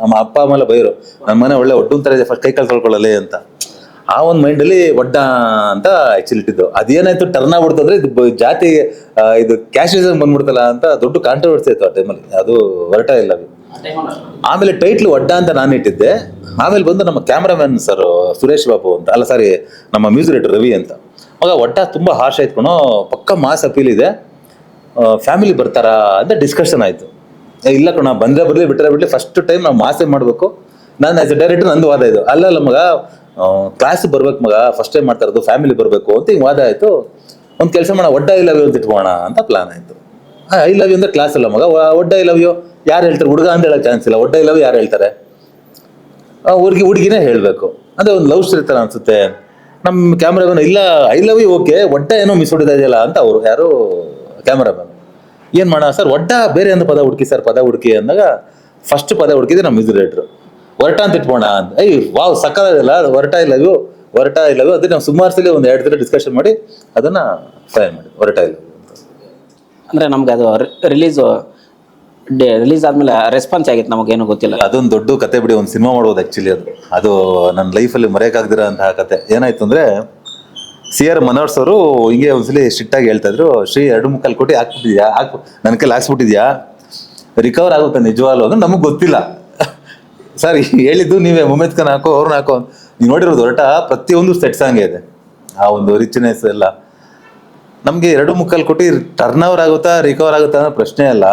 Speaker 1: ನಮ್ಮ ಅಪ್ಪ ಅಮ್ಮ ಎಲ್ಲ ಬೈರು ನಮ್ಮ ಮನೆ ಒಳ್ಳೆ ಒಡ್ಡು ಥರ ಇದೆ ಫಸ್ಟ್ ಕೈ ಕಾಲು ತೊಳ್ಕೊಳ್ಳಲಿ ಅಂತ. ಆ ಒಂದು ಮೈಂಡಲ್ಲಿ ಒಡ್ಡ ಅಂತ ಆಕ್ಚುಲಿ ಇಟ್ಟಿದ್ದು. ಅದೇನಾಯ್ತು ಟರ್ನ್ ಆಗ್ಬಿಡ್ತು ಅಂದ್ರೆ ಇದು ಜಾತಿ ಇದು ಕ್ಯಾಶಿಸಮ್ ಬಂದ್ಬಿಡ್ತಲ್ಲ ಅಂತ ದೊಡ್ಡ ಕಾಂಟ್ರವರ್ಸಿ ಆಯ್ತು ಆ ಟೈಮಲ್ಲಿ ಅದು ಹೊರಟ ಇಲ್ಲ ಅದು. ಆಮೇಲೆ ಟೈಟ್ಲ್ ಒಡ್ಡ ಅಂತ ನಾನು ಇಟ್ಟಿದ್ದೆ. ಆಮೇಲೆ ಬಂದು ನಮ್ಮ ಕ್ಯಾಮ್ರಾಮ್ಯಾನ್ ಸರ್ ಸುರೇಶ್ ಬಾಬು ಅಂತ, ಅಲ್ಲ ಸಾರಿ ನಮ್ಮ ಮ್ಯೂಸಿಕ್ ಡೈರೆಕ್ಟರ್ ರವಿ ಅಂತ. ಆಗ ಒಟ್ಟ ತುಂಬಾ ಹಾರ್ಶ್ ಆಯ್ತುಕೊಂಡು ಪಕ್ಕ ಮಾಸ್ ಅಪೀಲ್ ಇದೆ. ಫ್ಯಾಮಿಲಿ ಬರ್ತಾರಾ ಅಂತ ಡಿಸ್ಕಷನ್ ಆಯ್ತು. ಇಲ್ಲ ಕಣ, ಬಂದ್ರೆ ಬರ್ಲಿ ಬಿಟ್ಟರೆ ಬಿಡಲಿ ಫಸ್ಟ್ ಟೈಮ್ ನಾವು ಮಾಸೇ ಮಾಡಬೇಕು. ನಾನು ಆಸ್ ಎ ಡೈರೆಕ್ಟರ್ ನಂದು ವಾದ ಇದು. ಅಲ್ಲ ಮಗ ಕ್ಲಾಸ್ ಬರ್ಬೇಕು ಮಗ ಫಸ್ಟ್ ಟೈಮ್ ಮಾಡ್ತಾ ಇರೋದು ಫ್ಯಾಮಿಲಿ ಬರಬೇಕು ಅಂತ ಹಿಂಗೆ ವಾದ ಆಯ್ತು. ಒಂದು ಕೆಲಸ ಮಾಡೋಣ, ಒಡ್ಡ ಐ ಲವ್ ಯು ಅಂತ ಇಟ್ಕೋಣ ಅಂತ ಪ್ಲಾನ್ ಆಯ್ತು. ಐ ಲವ್ ಯು ಅಂದ್ರೆ ಕ್ಲಾಸ್ ಅಲ್ಲ ಮಗ ಒಡ್ಡ ಐ ಲವ್ ಯು ಯಾರು ಹೇಳ್ತಾರೆ? ಹುಡುಗ ಅಂತ ಹೇಳೋ ಚಾನ್ಸ್ ಇಲ್ಲ, ಒಡ್ಡ ಐ ಲವ್ ಯಾರು ಹೇಳ್ತಾರೆ? ಹುಡುಗಿ, ಹುಡುಗಿನೇ ಹೇಳಬೇಕು. ಅಂದರೆ ಒಂದು ಲವ್ ಸ್ಟೋರಿ ಥರ ಅನ್ಸುತ್ತೆ. ನಮ್ಮ ಕ್ಯಾಮ್ರಾಮನ್ ಇಲ್ಲ ಐ ಲವ್ ಯು ಓಕೆ ಒಡ್ಡ ಏನೋ ಮಿಸ್ ಹೊಡಿತಾ ಇದೆಯಲ್ಲ ಅಂತ ಅವರು, ಯಾರು ಕ್ಯಾಮ್ರಾಮನ್ ಏನು ಮಾಡೋಣ ಸರ್, ಒಡ್ಡ ಬೇರೆ ಒಂದು ಪದ ಹುಡುಕಿ ಸರ್, ಪದ ಹುಡುಕಿ ಅಂದಾಗ ಫಸ್ಟ್ ಪದ ಹುಡುಕಿದ್ರೆ ನಮ್ಮ ಮ್ಯೂಸಿಕ್ ಡೈರೆಕ್ಟ್ರು ಹೊರಟ ಅಂತ ಇಟ್ಬೋಣ ಅಂತ. ಐ ವಾವ್ ಸಕ್ಕದಾಗಿಲ್ಲ ಹೊರಟ ಇಲ್ಲ ಇವು ಹೊರಟ ಇಲ್ಲ ಯು ಅದೇ ನಾವು ಸುಮಾರು ಸಲ ಒಂದು ಎರಡು ದಿನ ಡಿಸ್ಕಷನ್ ಮಾಡಿ ಅದನ್ನ ಫೈನ್ ಮಾಡಿ ಹೊರಟ ಇಲ್ಲ
Speaker 3: ಅಂದರೆ ನಮ್ಗೆ ಅದು ರಿಲೀಸು ಡೇ ರಿಲೀಸ್ ಆದಮೇಲೆ ರೆಸ್ಪಾನ್ಸ್ ಆಗಿತ್ತು ನಮಗೇನು ಗೊತ್ತಿಲ್ಲ.
Speaker 1: ಅದೊಂದು ದೊಡ್ಡ ಕತೆ ಬಿಡಿ ಒಂದು ಸಿನಿಮಾ ಮಾಡ್ಬೋದು ಆ್ಯಕ್ಚುಲಿ ಅದು. ಅದು ನನ್ನ ಲೈಫಲ್ಲಿ ಮರೆಯೋಕ್ಕಾಗ್ದಿರೋ ಅಂತಹ ಕತೆ. ಏನಾಯ್ತು ಅಂದರೆ ಸಿ ಆರ್ ಮನೋರ್ಸ್ ಅವರು ಹಿಂಗೆ ಒಂದ್ಸಲಿ ಸ್ಟ್ರಿಕ್ಟಾಗಿ ಹೇಳ್ತಾ ಇದ್ರು ಶ್ರೀ ಎರಡು ಮುಕ್ಕಾಲು ಕೋಟಿ ಹಾಕ್ಬಿಟ್ಟಿದ್ಯಾ? ಹಾಕ್ ನನ್ನ ಕೈಲಿ ಹಾಕ್ಸ್ಬಿಟ್ಟಿದ್ಯಾ? ರಿಕವರ್ ಆಗುತ್ತೆ ನಿಜವಾಗ್ಲು? ಅಂದ್ರೆ ನಮಗೆ ಗೊತ್ತಿಲ್ಲ. ಸರ್, ಹೇಳಿದ್ದು ನೀವೇ ಮುಮೇದ್ ಖಾನ್ ಹಾಕೋ ಅವ್ರನ್ನ ಹಾಕೋ. ನೀವು ನೋಡಿರೋದು ಹೊರಟ ಪ್ರತಿಯೊಂದು ಸೆಟ್ ಹಂಗೆ ಇದೆ. ಆ ಒಂದು ರಿಚ್ನೆಸ್ ಎಲ್ಲ. ನಮಗೆ ಎರಡು ಮುಕ್ಕಾಲು ಕೊಟ್ಟು ಟರ್ನ್ ಓವರ್ ಆಗುತ್ತಾ ರಿಕವರ್ ಆಗುತ್ತಾ ಅನ್ನೋ ಪ್ರಶ್ನೆ ಅಲ್ಲ.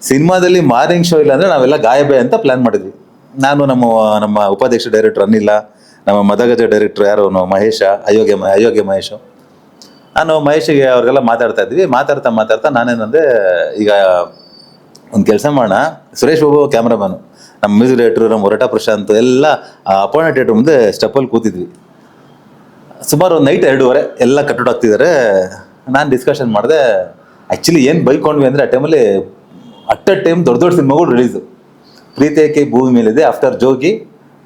Speaker 1: ಸಿನಿಮಾದಲ್ಲಿ ಮಾರ್ನಿಂಗ್ ಶೋ ಇಲ್ಲ ಅಂದರೆ ನಾವೆಲ್ಲ ಗಾಯಬೇ ಅಂತ ಪ್ಲ್ಯಾನ್ ಮಾಡಿದ್ವಿ. ನಾನು ನಮ್ಮ ನಮ್ಮ ಉಪಾಧ್ಯಕ್ಷ ಡೈರೆಕ್ಟರ್ ಅನ್ನಿಲ್ಲ ನಮ್ಮ ಮದಗಜ ಡೈರೆಕ್ಟರ್ ಯಾರು ಮಹೇಶ, ಅಯೋಗ್ಯ ಅಯೋಗ್ಯ ಮಹೇಶ. ನಾನು ಮಹೇಶಿಗೆ ಅವ್ರಿಗೆಲ್ಲ ಮಾತಾಡ್ತಾ ಇದ್ವಿ. ಮಾತಾಡ್ತಾ ಮಾತಾಡ್ತಾ ನಾನೇನಂದ್ರೆ, ಈಗ ಒಂದು ಕೆಲಸ ಮಾಡೋಣ. ಸುರೇಶ್ ಬಾಬು ಕ್ಯಾಮ್ರಾಮನ್ ನಮ್ಮ ಮ್ಯೂಸಿಕ್ ಡೈರೆಕ್ಟರ್, ನಮ್ಮ ಹೊರಟ ಪ್ರಶಾಂತ್ ಎಲ್ಲ ಅಪೋನೆಂಟ್ ಡೇಟ್ರ್ ಮುಂದೆ ಸ್ಟೆಪ್ಪಲ್ಲಿ ಕೂತಿದ್ವಿ. ಸುಮಾರು ಒಂದು ನೈಟ್ ಎರಡೂವರೆ, ಎಲ್ಲ ಕಟ್ಟಡ ಆಗ್ತಿದ್ದಾರೆ ನಾನು ಡಿಸ್ಕಷನ್ ಮಾಡಿದೆ ಆ್ಯಕ್ಚುಲಿ ಏನು ಬೈಕೊಂಡ್ವಿ ಅಂದರೆ ಆ ಟೈಮಲ್ಲಿ ಅಟ್ ಅ ಟೈಮ್ ದೊಡ್ಡ ದೊಡ್ಡ ಸಿನಿಮಾಗಳು ರಿಲೀಸು ಪ್ರೀತಿಯಕ್ಕೆ ಭೂಮಿ ಮೇಲಿದೆ? ಆಫ್ಟರ್ ಜೋಗಿ,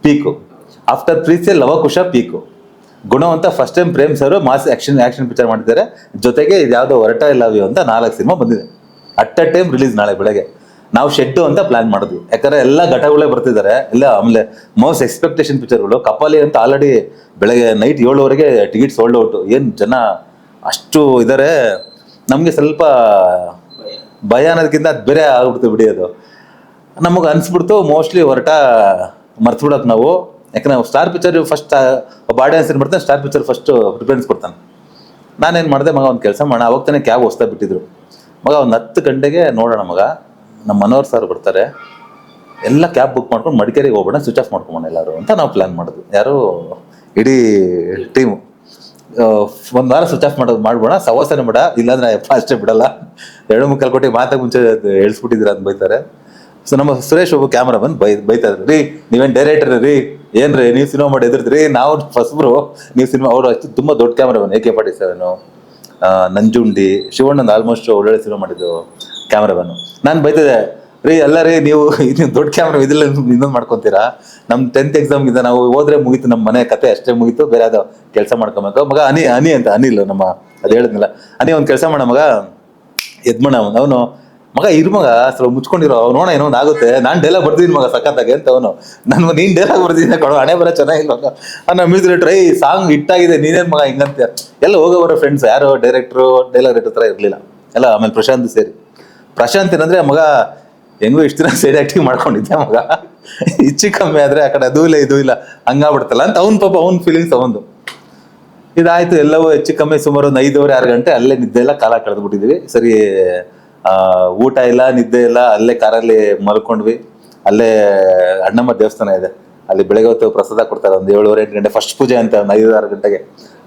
Speaker 1: ಪೀಕು. ಆಫ್ಟರ್ ಪ್ರೀತಿಯ ಲವಕುಶ, ಪೀಕು. ಗುಣವಂತ first time Prem sir mass action action picture ಮಾಡಿದ್ದಾರೆ ಜೊತೆಗೆ ಇದ್ಯಾವುದೋ ಹೊರಟ ಲವ್ ಅಂತ ನಾಲ್ಕು ಸಿನಿಮಾ ಬಂದಿದೆ. ಅಟ್ ಅ ಟೈಮ್ ರಿಲೀಸ್ ನಾಳೆ ಬೆಳಗ್ಗೆ. ನಾವು ಶೆಡ್ಡು ಅಂತ ಪ್ಲಾನ್ ಮಾಡಿದ್ವಿ ಯಾಕಂದ್ರೆ ಎಲ್ಲ ಘಟಗಳೇ ಬರ್ತಿದ್ದಾರೆ ಎಲ್ಲ ಆಮೇಲೆ ಮೋಸ್ಟ್ ಎಕ್ಸ್ಪೆಕ್ಟೇಷನ್ ಪಿಕ್ಚರ್ಗಳು ಕಪಾಲಿ ಅಂತ ಆಲ್ರೆಡಿ ಬೆಳಗ್ಗೆ ನೈಟ್ ಏಳುವರೆಗೆ ಟಿಕೆಟ್ ಸೋಲ್ಡ್ ಔಟ್ ಏನು ಜನ ಅಷ್ಟು ಇದ್ದಾರೆ ನಮಗೆ ಸ್ವಲ್ಪ ಭಯ ಅನ್ನೋದಕ್ಕಿಂತ ಅದು ಬೇರೆ ಆಗ್ಬಿಡ್ತು ಬಿಡಿ ಅದು. ನಮಗೆ ಅನಿಸ್ಬಿಡ್ತು ಮೋಸ್ಟ್ಲಿ ಹೊರಟ ಮರ್ತು ಬಿಡೋಕೆ ನಾವು. ಯಾಕಂದ್ರೆ ಸ್ಟಾರ್ ಪಿಕ್ಚರ್ ಫಸ್ಟ್ ಒಬ್ಬ ಆಡಿಯನ್ಸ್ ಏನು ಮಾಡ್ತಾನೆ ಸ್ಟಾರ್ ಪಿಕ್ಚರ್ ಫಸ್ಟ್ ಪ್ರಿಫರೆನ್ಸ್ ಕೊಡ್ತಾನೆ. ನಾನೇನು ಮಾಡಿದೆ, ಮಗ ಒಂದು ಕೆಲಸ ಮಾಡೋಣ. ಅವಾಗ ತಾನೇ ಕ್ಯಾಬ್ ಹೊಸ್ತಾ ಬಿಟ್ಟಿದ್ರು. ಮಗ ಒಂದು ಹತ್ತು ಗಂಟೆಗೆ ನೋಡೋಣ ಮಗ. ನಮ್ಮ ಮನೋಹರ್ ಸರ್ ಬರ್ತಾರೆ. ಎಲ್ಲ ಕ್ಯಾಬ್ ಬುಕ್ ಮಾಡ್ಕೊಂಡು ಮಡಿಕೇರಿಗೆ ಹೋಗೋಣ ಸ್ವಿಚ್ ಆಫ್ ಮಾಡ್ಕೊಂಬೋಣ ಎಲ್ಲರೂ ಅಂತ ನಾವು ಪ್ಲ್ಯಾನ್ ಮಾಡಿದ್ವಿ ಯಾರು ಇಡೀ ಟೀಮು ಒಂದು ವಾರ ಸ್ವಿಚ್ ಆಫ್ ಮಾಡೋದು ಮಾಡ್ಬೋಣ ಸವಾಸನೆ ಬೇಡ, ಇಲ್ಲಾಂದ್ರೆ ಫಾಸ್ಟೇ ಬಿಡಲ್ಲ. ಎರಡು ಮುಕ್ಕಾಲು ಕೋಟಿ ಮಾತಾಗ ಮುಂಚೆ ಹೇಳ್ಸ್ಬಿಟ್ಟಿದ್ದೀರ ಅಂತ ಬೈತಾರೆ. ಸೊ ನಮ್ಮ ಸುರೇಶ್ ಒಬ್ಬ ಕ್ಯಾಮ್ರಾ ಬಂದು ಬೈ, ಬೈತಾ ರೀ, ನೀವೇನು ಡೈರೆಕ್ಟರ್ ರೀ, ಏನ್ರಿ, ನೀವು ಸಿನಿಮಾ ಮಾಡಿ ಎದುರ್ದ್ರಿ, ನಾವು ಫಸ್ಟ್ರು ನೀವು ಸಿನಿಮಾ ಅವರು ಅಷ್ಟು ತುಂಬ ದೊಡ್ಡ ಕ್ಯಾಮ್ರಾ ಬಂದು A K forty seven Nanjundi, ಶಿವಣ್ಣಂದು almost ಒಳ್ಳೊಳ್ಳೆ ಸಿನಿಮಾ ಮಾಡಿದ್ದು. ಕ್ಯಾಮ್ರಾಮನ್ನು ನಾನು ಬೈತಿದ್ದೆ, ರೀ ಅಲ್ಲ ರೀ, ನೀವು ಇದು ದೊಡ್ಡ ಕ್ಯಾಮ್ರಾ ಇದಿಲ್ಲ ಇನ್ನೊಂದು ಮಾಡ್ಕೊತೀರಾ? ನಮ್ಮ ಟೆಂತ್ ಎಕ್ಸಾಮ್ ಇದೆ ನಾವು ಹೋದ್ರೆ ಮುಗೀತು ನಮ್ಮ ಮನೆ ಕತೆ ಅಷ್ಟೇ ಮುಗೀತು, ಬೇರೆ ಅದು ಕೆಲಸ ಮಾಡ್ಕೊಬೇಕು. ಮಗ ಅನಿ ಅನಿ ಅಂತ ಅನಿಲ್ ನಮ್ಮ, ಅದು ಹೇಳಿದ್ನಲ್ಲ. ಅನಿ ಒಂದು ಕೆಲಸ ಮಾಡ ಮಗ. ಎದ್ಮಣ ಅವನು ಮಗ ಇರು ಮಗ ಸ್ವಲ್ಪ ಮುಚ್ಕೊಂಡಿರೋ, ಅವ್ನು ನೋಡ, ಏನೋ ಒಂದು ಆಗುತ್ತೆ. ನಾನು ಡೈಲಾಗ್ ಬರ್ತಿದ್ದೀನಿ ಮಗ ಸಖತ್ತಾಗೆ ಅಂತ ಅವನು. ನಾನು ನೀನು ಡೈಲಾಗ್ ಬರ್ತಿದ್ದೀನಿ ಕೊಡೋ ಹಣೆ ಬರೋ ಚೆನ್ನಾಗಿಲ್ಲ ಮಗ. ನಮ್ಮ ಮ್ಯೂಸಿಕ್ ಈ ಸಾಂಗ್ ಹಿಟ್ಟಾಗಿದೆ ನೀನೇನು ಮಗ ಹಿಂಗಂತ ಎಲ್ಲ ಹೋಗೋ ಬರೋ ಫ್ರೆಂಡ್ಸ್ ಯಾರು ಡೈರೆಕ್ಟ್ರು ಡೈಲಾಗ್ ರೈಟರ್ ಥರ ಇರಲಿಲ್ಲ. ಎಲ್ಲ ಆಮೇಲೆ ಪ್ರಶಾಂತ್ ಸೇರಿ. ಪ್ರಶಾಂತ್ ಏನಂದ್ರೆ, ಮಗ, ಹೆಂಗೋ ಇಷ್ಟು ದಿನ ಸೈಡ್ ಆಕ್ಟಿಂಗ್ ಮಾಡ್ಕೊಂಡಿದ್ದೆ ಮಗ? ಹೆಚ್ಚು ಕಮ್ಮಿ ಆದ್ರೆ ಆ ಕಡೆ ಅದು ಇಲ್ಲ, ಇದು ಇಲ್ಲ, ಹಂಗಾಗ್ಬಿಡ್ತಲ್ಲ ಅಂತ ಅವ್ನ ಪಾಪ ಅವ್ನ ಫೀಲಿಂಗ್ಸ್ ಅವಂದು ಇದಾಯ್ತು, ಎಲ್ಲವೂ ಹೆಚ್ಚು ಕಮ್ಮಿ ಸುಮಾರು ಒಂದು ಐದೂವರೆ, ಆರು ಗಂಟೆ ಅಲ್ಲೇ ನಿದ್ದೆ ಎಲ್ಲ ಕಾಲ ಕಳೆದು ಬಿಟ್ಟಿದ್ವಿ ಸರಿ ಊಟ ಇಲ್ಲ, ನಿದ್ದೆ ಇಲ್ಲ, ಅಲ್ಲೇ ಕಾರಲ್ಲಿ ಮಲ್ಕೊಂಡ್ವಿ. ಅಲ್ಲೇ ಅಣ್ಣಮ್ಮ ದೇವಸ್ಥಾನ ಇದೆ. ಅಲ್ಲಿ ಬೆಳಗ್ಗೆ ಹೊತ್ತು ಪ್ರಸಾದ ಕೊಡ್ತಾರೆ, ಒಂದು ಏಳುವರೆ, ಎಂಟು ಗಂಟೆ ಫಸ್ಟ್ ಪೂಜೆ ಅಂತ, ಒಂದು ಐದು ಆರು ಗಂಟೆಗೆ.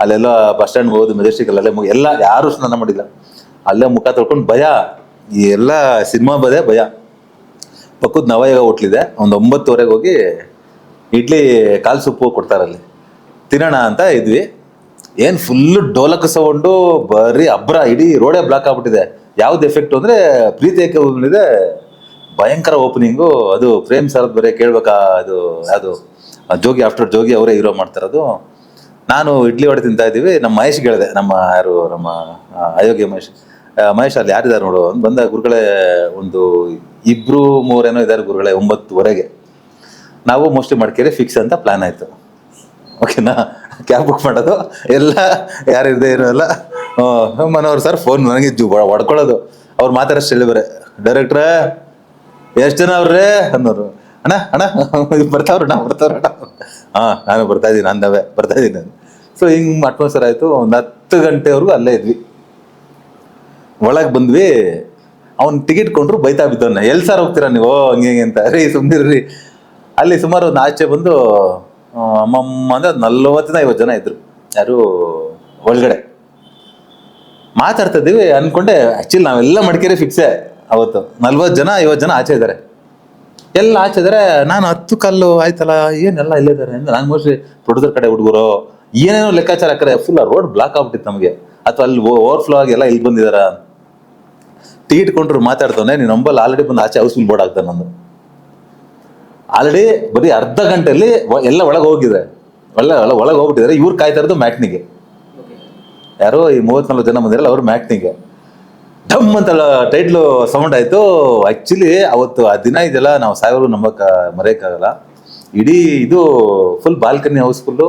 Speaker 1: ಅಲ್ಲೆಲ್ಲ ಬಸ್ ಸ್ಟ್ಯಾಂಡ್ ಹೋಗೋದು ಮೆಜೆಸ್ಟಿಕ್ ಅಲ್ಲೇ ಎಲ್ಲ ಯಾರು ಸ್ನಾನ ಮಾಡಿಲ್ಲ. ಅಲ್ಲೇ ಮುಖ ತೊಳ್ಕೊಂಡು ಭಯ. ಎಲ್ಲ ಸಿನಿಮಾ ಬದೇ ಭಯ. ಪಕ್ಕದ ನವಯೋಗ ಹೋಟ್ಲಿದೆ. ಒಂದು ಒಂಬತ್ತುವರೆಗೆ ಹೋಗಿ ಇಡ್ಲಿ ಕಾಲು ಸೊಪ್ಪು ಕೊಡ್ತಾರಲ್ಲಿ ತಿನ್ನೋಣ ಅಂತ ಇದ್ವಿ. ಏನು ಫುಲ್ಲು ಡೋಲಕ್ ಸೌಂಡು, ಬರೀ ಅಬ್ರ, ಇಡೀ ರೋಡೇ ಬ್ಲಾಕ್ ಆಗ್ಬಿಟ್ಟಿದೆ. ಯಾವ್ದು ಎಫೆಕ್ಟ್ ಅಂದರೆ ಪ್ರೀತಿ ಏಕೆ ಭಯಂಕರ ಓಪನಿಂಗು ಅದು ಪ್ರೇಮ್ ಸರದ್ ಬರೀ ಕೇಳ್ಬೇಕಾ, ಅದು ಅದು ಜೋಗಿ ಆಫ್ಟರ್ ಜೋಗಿ ಅವರೇ ಹೀರೋ ಮಾಡ್ತಾರದು. ನಾನು ಇಡ್ಲಿ ವಡೆ ತಿಂತಾ ಇದ್ದೀವಿ. ನಮ್ಮ ಮಹೇಶ್ ಹೇಳಿದೆ, ನಮ್ಮ ಯಾರು, ನಮ್ಮ ಅಯೋಗ್ಯ ಮಹೇಶ್. ಮಹೇಶ್ ಅಲ್ಲಿ ಯಾರಿದ್ದಾರೆ ನೋಡು? ಅಂತ ಬಂದ ಗುರುಗಳೇ ಒಂದು ಇಬ್ರು ಮೂರೇನೋ ಇದ್ದಾರೆ ಗುರುಗಳೇ ಒಂಬತ್ತುವರೆಗೆ. ನಾವು ಮೋಸ್ಟ್ಲಿ ಮಡಿಕೇರಿ ಫಿಕ್ಸ್ ಅಂತ ಪ್ಲಾನ್ ಆಯಿತು. ಓಕೆನಾ ಕ್ಯಾಬ್ ಬುಕ್ ಮಾಡೋದು? ಎಲ್ಲ ಏನೋ ಎಲ್ಲ? ಹ್ಞೂ ಮನೋಹರ್ ಸರ್ ಫೋನ್ ನನಗೆ ಜೂ ಹೊಡ್ಕೊಳ್ಳೋದು. ಅವ್ರು ಮಾತಾಡೋಷ್ಟು ಹೇಳಿದ್ರೆ ಡೈರೆಕ್ಟ್ರೇ ಎಷ್ಟು ಜನ ಅವ್ರೇ ಅನ್ನೋರು. ಅಣ್ಣ ಅಣ್ಣ ಬರ್ತಾವ್ರಣ್ಣ ಬರ್ತಾವ್ರಣ್ಣ ಹಾ, ನಾನು ಬರ್ತಾ ಇದ್ದೀನಿ, ಅಂದವೇ, ಬರ್ತಾ ಇದ್ದೀನಿ ಸೊ ಹಿಂಗೆ ಅಟ್ಮಾಸ್ಫಿಯರ್ ಆಯಿತು. ಒಂದು ಹತ್ತು ಗಂಟೆವರೆಗೂ ಅಲ್ಲೇ ಇದ್ವಿ. ಒಳಗೆ ಬಂದ್ವಿ, ಅವ್ನು ಟಿಕೆಟ್ ಕೊಂಡ್ರು ಬೈತಾ ಬಿದ್ದವನ್ನ ಎಲ್ಲಿ ಸರ್ ಹೋಗ್ತೀರಾ ನೀವು? ಹಂಗೆ, ಹಿಂಗೆ ಅಂತ. ರೀ ಸುಮ್ಮನಿರ್ರಿ ಅಲ್ಲಿ ಸುಮಾರು ಒಂದು ಆಚೆ ಬಂದು ಅಮ್ಮಮ್ಮ ಅಂದ್ರೆ ನಲ್ವತ್ತಿನ ಐವತ್ತು ಜನ ಇದ್ರು. ಯಾರು ಒಳಗಡೆ. ಮಾತಾಡ್ತಾ ಇದ್ದೀವಿ ಅನ್ಕೊಂಡೆ, ಆಕ್ಚುಲಿ ನಾವೆಲ್ಲ ಮಡಿಕೇರಿ ಫಿಕ್ಸೇ ಅವತ್ತು ನಲ್ವತ್ತು ಜನ ಐವತ್ತು ಜನ ಆಚೆ ಇದ್ದಾರೆ ಎಲ್ಲ ಆಚೆ ಇದ್ದಾರೆ ನಾನು ಹತ್ತು ಕಲ್ಲು, ಆಯ್ತಲ್ಲ, ಏನೆಲ್ಲ ಇಲ್ಲಿದ್ದಾರೆ ಅಂದ್ರೆ ನಾನು ಮೋಸ್ಟ್ಲಿ ಪ್ರೊಡ್ಯೂಸರ್ ಕಡೆ ಹುಡುಗರು, ಏನೇನೋ ಲೆಕ್ಕಾಚಾರ ಕರೆ ಫುಲ್ ರೋಡ್ ಬ್ಲಾಕ್ ಆಗ್ಬಿಟ್ಟಿತ್ತು ನಮಗೆ. ಅಥವಾ ಅಲ್ಲಿ ಓವರ್ಫ್ಲೋ ಆಗಿ ಎಲ್ಲ ಇಲ್ಲಿ ಬಂದಿದಾರ. ಟಿಕೆಟ್ ಇಟ್ಕೊಂಡ್ರು ಮಾತಾಡ್ತಾನೆ ನೀನು ಆಲ್ರೆಡಿ ಬಂದು ಆಚೆ ಹೌಸ್ಫುಲ್ ಬೋರ್ಡ್ ಆಗ್ತಾನೆ ನಂದು. ಆಲ್ರೆಡಿ ಬರೀ ಅರ್ಧ ಗಂಟೆಯಲ್ಲಿ ಎಲ್ಲ ಒಳಗೆ ಹೋಗಿದೆ ಒಳ್ಳೆ ಒಳಗೆ ಹೋಗ್ಬಿಟ್ಟಿದ್ದಾರೆ ಇವ್ರು ಕಾಯ್ತಾ ಇರೋದು ಮ್ಯಾಟ್ನಿಗೆ ಯಾರೋ ಈ ಮೂವತ್ನಾಲ್ಕು ಜನ ಬಂದಿರಲ್ಲ, ಅವ್ರು ಮ್ಯಾಟ್ನಿಗೆ ಡಮ್ ಅಂತ ಟೈಟ್ಲು ಸೌಂಡ್ ಆಯಿತು. ಆ್ಯಕ್ಚುಲಿ ಅವತ್ತು ಆ ದಿನ ಇದೆಲ್ಲ ನಾವು ಸಾವಿರ ನಂಬಕ್ಕೆ ಮರೆಯೋಕ್ಕಾಗಲ್ಲ. ಇಡೀ ಇದು full balcony houseful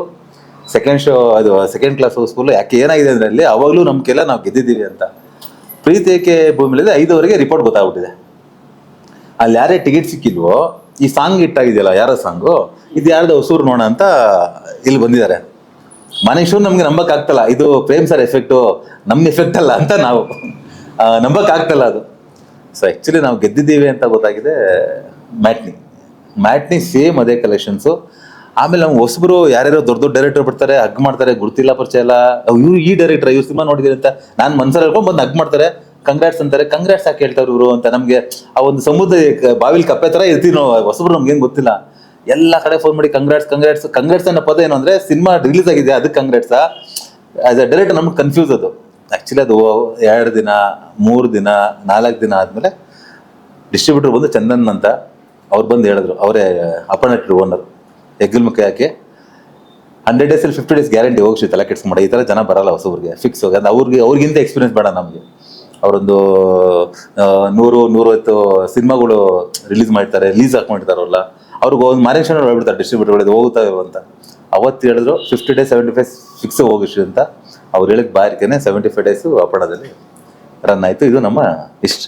Speaker 1: second show ಅದು ಸೆಕೆಂಡ್ ಕ್ಲಾಸ್ ಹೌಸ್ಫುಲ್ಲು ಯಾಕೆ ಏನಾಗಿದೆ ಅಂದರೆ ಅಲ್ಲಿ, ಅವಾಗಲೂ ನಮ್ಗೆಲ್ಲ ನಾವು ಗೆದ್ದಿದ್ದೀವಿ ಅಂತ. ಪ್ರೀತಿ ಏಕೆ ಭೂಮಿಲಿದೆ ಐದುವರೆಗೆ ರಿಪೋರ್ಟ್ ಗೊತ್ತಾಗ್ಬಿಟ್ಟಿದೆ. ಅಲ್ಲಿ ಯಾರೇ ಟಿಕೆಟ್ ಸಿಕ್ಕಿಲ್ವೋ ಈ ಸಾಂಗ್ ಇಟ್ಟಾಗಿದೆಯಲ್ಲ ಯಾರ ಸಾಂಗು ಇದು ಯಾರ್ದು ಹೊಸೂರು ನೋಡೋಣ ಅಂತ ಇಲ್ಲಿ ಬಂದಿದ್ದಾರೆ. ಮನುಷ್ಯರು ನಮ್ಗೆ ನಂಬಕ್ ಆಗ್ತಲ್ಲ ಇದು ಪ್ರೇಮ್ ಸರ್ ಎಫೆಕ್ಟು ನಮ್ಮ ಎಫೆಕ್ಟ್ ಅಲ್ಲ ಅಂತ ನಾವು. ಆ, ನಂಬಕ್ ಆಗ್ತಲ್ಲ ಅದು. ಸೊ ಆ್ಯಕ್ಚುಲಿ ನಾವು ಗೆದ್ದಿದ್ದೀವಿ ಅಂತ ಗೊತ್ತಾಗಿದೆ ಮ್ಯಾಟ್ನಿ ಮ್ಯಾಟ್ನಿ ಸೇಮ್ ಅದೇ ಕಲೆಕ್ಷನ್ಸು ಆಮೇಲೆ ನಮ್ಗೆ ಹೊಸಬರು ಯಾರ್ಯಾರೋ ದೊಡ್ಡ ದೊಡ್ಡ ಡೈರೆಕ್ಟರ್ ಬರ್ತಾರೆ, ಹಗ್ ಮಾಡ್ತಾರೆ, ಗುರ್ತಿಲ್ಲ ಪರಿಚಯ ಇಲ್ಲ. ಇವ್ರು ಈ ಡೈರೆಕ್ಟರ್ ಇವ್ರು ಸಿನಿಮಾ ನೋಡಿದಿರಿ ಅಂತ ನಾನು ಮನ್ಸಲ್ಲಿ ಹೇಳ್ಕೊಂಡು ಬಂದು ಹಗ್ ಮಾಡ್ತಾರೆ. ಕಂಗ್ರಾಟ್ಸ್ ಅಂತಾರೆ. ಕಂಗ್ರಾಟ್ಸ್ ಯಾಕೆ ಹೇಳ್ತಾರೆ ಇವರು ಅಂತ ನಮಗೆ ಆ ಒಂದು ಸಮುದ್ರ ಬಾವಿಲ್ ಕಪ್ಪೆ ಥರ ಇರ್ತೀವಿ ನಾವು. ಹೊಸಬ್ರು ನಮ್ಗೇನು ಗೊತ್ತಿಲ್ಲ. ಎಲ್ಲ ಕಡೆ ಫೋನ್ ಮಾಡಿ ಕಂಗ್ರಾಟ್ಸ್ ಕಂಗ್ರಾಟ್ಸ್ ಕಂಗ್ರಾಟ್ಸ್ ಅನ್ನೋ ಪದ ಏನು ಅಂದರೆ ಸಿನಿಮಾ ರಿಲೀಸ್ ಆಗಿದೆ ಅದಕ್ಕೆ ಕಂಗ್ರಾಟ್ಸ್ ಆಸ್ ಅ ಡೈರೆಕ್ಟರ್ ನಮ್ಗೆ ಕನ್ಫ್ಯೂಸ್ ಅದು. ಆ್ಯಕ್ಚುಲಿ ಅದು ಎರಡು ದಿನ, ಮೂರು ದಿನ, ನಾಲ್ಕು ದಿನ ಆದಮೇಲೆ ಡಿಸ್ಟ್ರಿಬ್ಯೂಟರ್ ಬಂದು ಚಂದನ್ ಅಂತ ಅವ್ರು ಬಂದು ಹೇಳಿದ್ರು. ಅವರೇ ಅಪರ್ನೇಟರ್ ಓನರ್ ಹೆಗ್ಗಲ್ ಮುಖ ಯಾಕೆ? ಹಂಡ್ರೆಡ್ ಡೇಸಲ್ಲಿ ಫಿಫ್ಟಿ ಡೇಸ್ ಗ್ಯಾರಂಟಿ ಹೋಗಿ ತಲೆ ಕೆಡ್ಸ್ಕೊಂಬೇಡ ಈ ಥರ ಜನ ಬರಲ್ಲ ಹೊಸಬ್ರಿಗೆ ಫಿಕ್ಸ್ ಹೋಗಿ. ಅದು ಅವ್ರಿಗೆ, ಅವ್ರಿಗಿಂತ ಎಕ್ಸ್ಪೀರಿಯನ್ಸ್ ಬೇಡ ನಮಗೆ. ಅವರೊಂದು ನೂರು, ನೂರೈವತ್ತು ಸಿನಿಮಾಗಳು ರಿಲೀಸ್ ಮಾಡ್ತಾರೆ ರಿಲೀಸ್ ಹಾಕೊಂಡಿರ್ತಾರಲ್ಲ ಅವ್ರಿಗೆ ಒಂದು ಮ್ಯಾನೇಜ್ ಹೇಳ್ಬಿಡ್ತಾರೆ ಡಿಸ್ಟ್ರಿಬ್ಯೂಟರ್ ಇದು ಹೋಗುತ್ತಾ ಅಂತ. ಅವತ್ತು ಹೇಳಿದ್ರು fifty days seventy five fix ಹೋಗಿಷ್ಟು ಅಂತ. ಅವ್ರು ಹೇಳಕ್ಕೆ ಬಾರಿಕೆನೆ ಸೆವೆಂಟಿ ಫೈವ್ ಡೇಸು ಅಪಣದಲ್ಲಿ ರನ್ ಆಯಿತು. ಇದು ನಮ್ಮ ಇಷ್ಟ.